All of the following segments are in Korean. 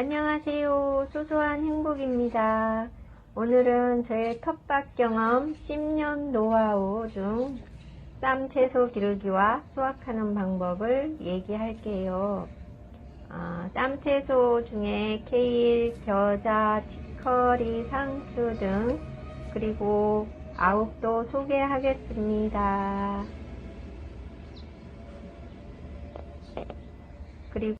안녕하세요. 소소한 행복입니다. 오늘은 저의 텃밭 경험 10년 노하우 중 쌈 채소 기르기와 수확하는 방법을 얘기할게요. 아, 쌈 채소 중에 케일, 겨자, 치커리, 상추 등 그리고 아욱도 소개하겠습니다. 그리고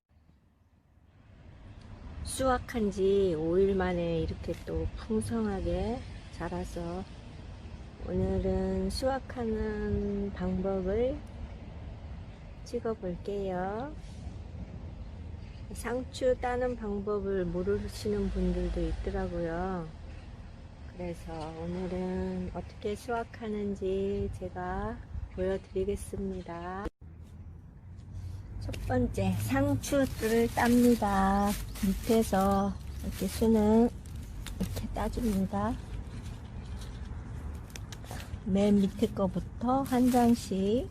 수확한 지 5일 만에 이렇게 또 풍성하게 자라서 오늘은 수확하는 방법을 찍어 볼게요. 상추 따는 방법을 모르시는 분들도 있더라고요. 그래서 오늘은 어떻게 수확하는지 제가 보여드리겠습니다. 첫 번째 상추를 땁니다. 밑에서 이렇게 수는 이렇게 따줍니다. 맨 밑에 거부터 한 장씩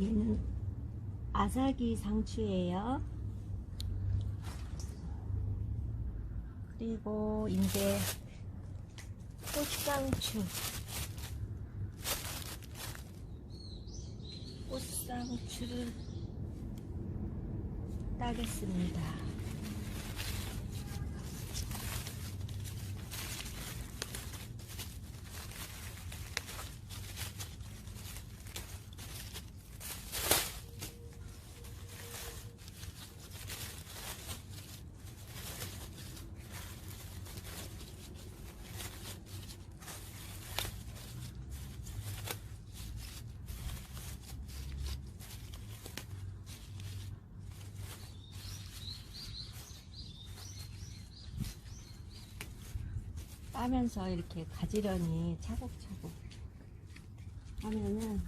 얘는 아삭이 상추예요. 그리고 이제 꽃상추. 꽃상추를 따겠습니다. 따면서 이렇게 가지런히 차곡차곡 하면은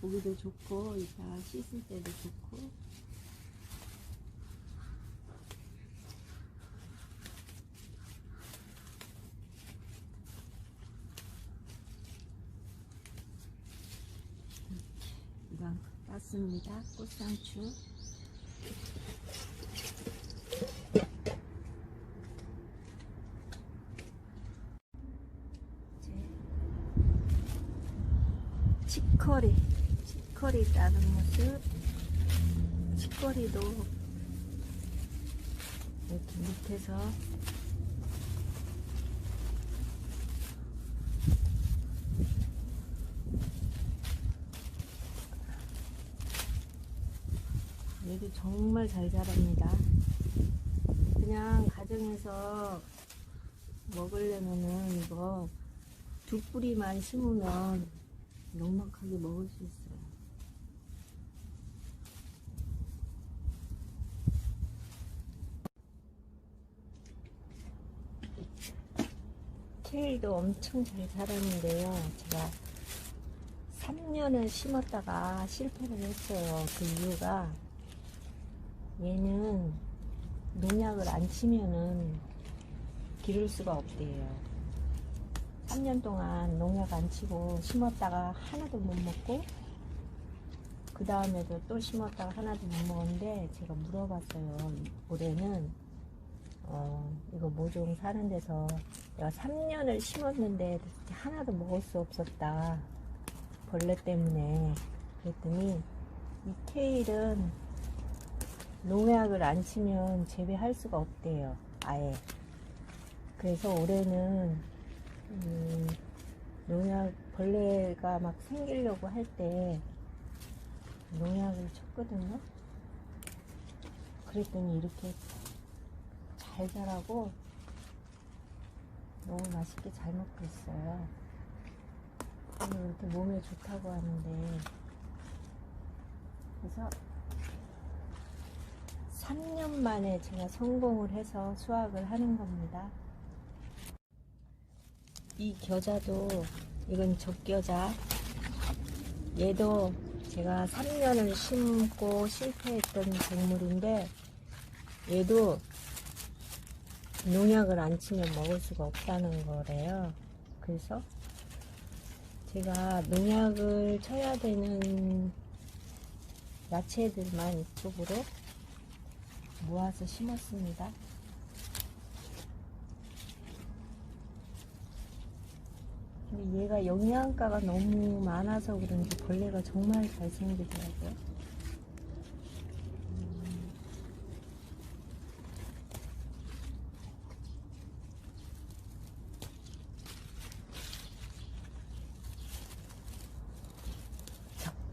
보기도 좋고 이따 씻을 때도 좋고. 이렇게 이만큼 땄습니다. 꽃상추 치커리 치커리 따는 모습. 치커리도 이렇게 밑에서 얘도 정말 잘 자랍니다. 그냥 가정에서 먹으려면은 이거 두 뿌리만 심으면 넉넉하게 먹을 수 있어요. 케일도 엄청 잘 자랐는데요. 제가 3년을 심었다가 실패를 했어요. 그 이유가 얘는 농약을 안 치면은 기를 수가 없대요. 3년 동안 농약 안 치고 심었다가 하나도 못 먹고 그 다음에도 또 심었다가 하나도 못 먹었는데 제가 물어봤어요. 올해는 어, 이거 모종 사는 데서 내가 3년을 심었는데 하나도 먹을 수 없었다. 벌레 때문에. 그랬더니 이 케일은 농약을 안 치면 재배할 수가 없대요. 아예. 그래서 올해는 음, 농약 벌레가 막 생기려고 할 때 농약을 쳤거든요. 그랬더니 이렇게 잘 자라고 너무 맛있게 잘 먹고 있어요. 이렇게 몸에 좋다고 하는데 그래서 3년 만에 제가 성공을 해서 수확을 하는 겁니다. 이 겨자도 이건 적겨자 얘도 제가 3년을 심고 실패했던 작물인데 얘도 농약을 안 치면 먹을 수가 없다는 거래요. 그래서 제가 농약을 쳐야 되는 야채들만 이쪽으로 모아서 심었습니다. 근데 얘가 영양가가 너무 많아서 그런지 벌레가 정말 잘 생기더라고요.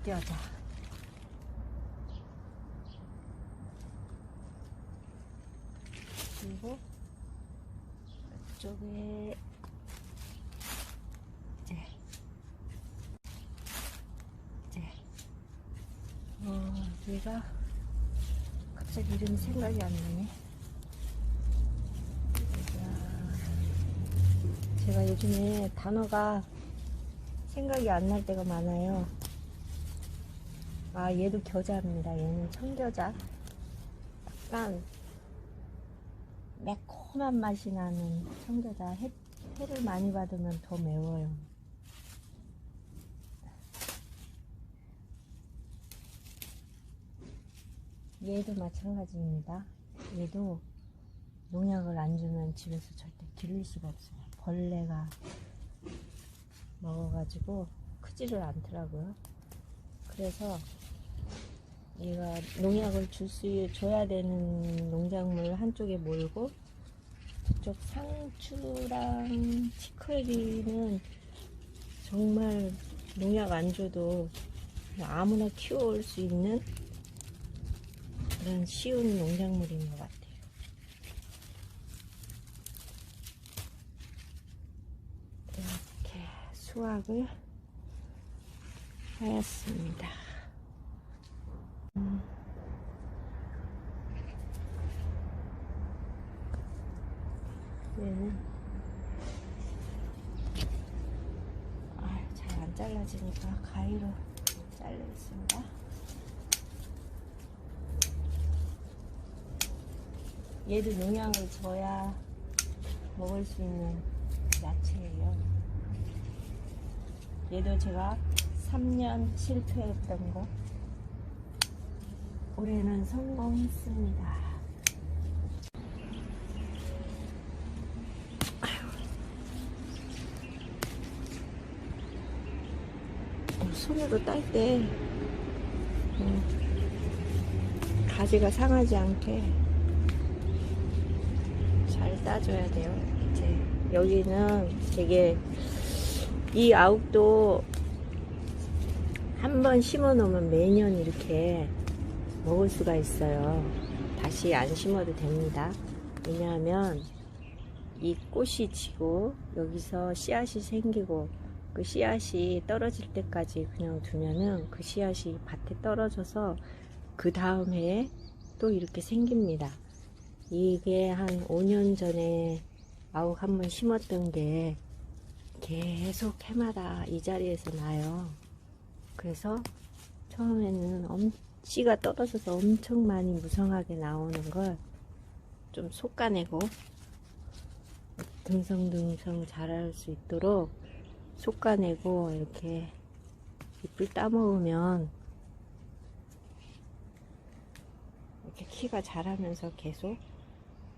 적겨자. 그리고 이쪽에 이제 이제 어 얘가 갑자기 이름이 생각이 안 나네. 야, 제가 요즘에 단어가 생각이 안 날 때가 많아요. 아 얘도 겨자입니다. 얘는 청겨자. 약간 매콤한 맛이 나는 청겨자 해, 해를 많이 받으면 더 매워요. 얘도 마찬가지입니다. 얘도 농약을 안 주면 집에서 절대 기를 수가 없어요. 벌레가 먹어가지고 크지를 않더라고요. 그래서 얘가 농약을 줄 수 줘야 되는 농작물 한쪽에 몰고 저쪽 상추랑 치커리는 정말 농약 안 줘도 아무나 키워올 수 있는 그런 쉬운 농작물인 것 같아요. 이렇게 수확을 하였습니다. 음. 얘는 아, 잘 안 잘라지니까 가위로 잘라겠습니다. 얘도 농약을 줘야 먹을 수 있는 야채예요. 얘도 제가 3년 실패했던 거 올해는 성공했습니다. 어, 손으로 딸때 어, 가지가 상하지 않게 잘 따줘야 돼요. 이제 여기는 되게 이 아욱도 한 번 심어 놓으면 매년 이렇게 먹을 수가 있어요. 다시 안 심어도 됩니다. 왜냐하면 이 꽃이 지고 여기서 씨앗이 생기고 그 씨앗이 떨어질 때까지 그냥 두면은 그 씨앗이 밭에 떨어져서 그 다음 해에 또 이렇게 생깁니다. 이게 한 5년 전에 아욱 한 번 심었던 게 계속 해마다 이 자리에서 나요. 그래서 처음에는 엄, 씨가 떨어져서 엄청 많이 무성하게 나오는 걸 좀 솎아내고 듬성듬성 자랄 수 있도록 솎아내고 이렇게 잎을 따먹으면 이렇게 키가 자라면서 계속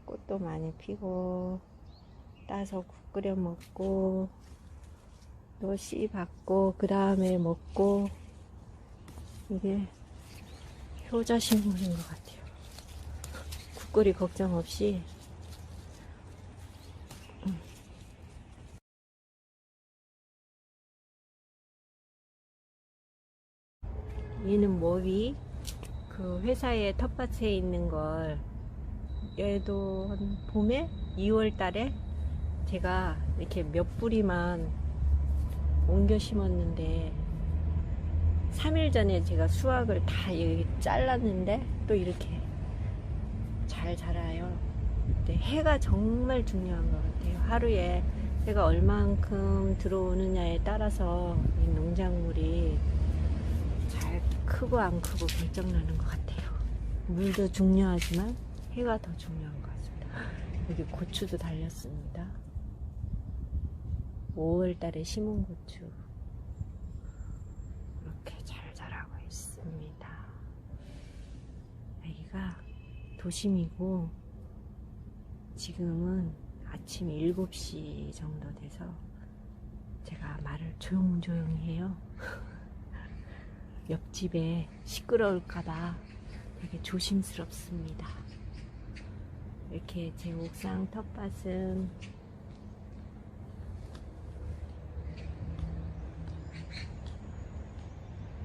꽃도 많이 피고 따서 국 끓여 먹고 또 씨 받고 그 다음에 먹고 이게 효자식물인 것 같아요. 국거리 걱정 없이 얘는 머위 그 회사에 텃밭에 있는 걸 얘도 한 봄에 2월 달에 제가 이렇게 몇 뿌리만 옮겨 심었는데 3일 전에 제가 수확을 다 여기 잘랐는데 또 이렇게 잘 자라요. 근데 해가 정말 중요한 것 같아요. 하루에 해가 얼만큼 들어오느냐에 따라서 이 농작물이 잘 크고 안 크고 결정나는 것 같아요. 물도 중요하지만 해가 더 중요한 것 같습니다. 여기 고추도 달렸습니다. 5월 달에 심은 고추. 이렇게 잘 자라고 있습니다. 여기가 도심이고, 지금은 아침 7시 정도 돼서 제가 말을 조용조용히 해요. 옆집에 시끄러울까봐 되게 조심스럽습니다. 이렇게 제 옥상 텃밭은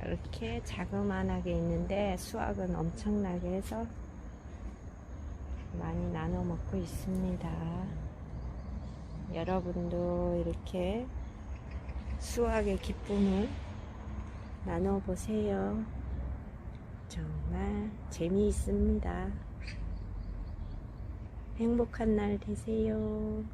이렇게 자그만하게 있는데 수확은 엄청나게 해서 많이 나눠 먹고 있습니다. 여러분도 이렇게 수확의 기쁨을 나눠 보세요. 정말 재미있습니다. 행복한 날 되세요.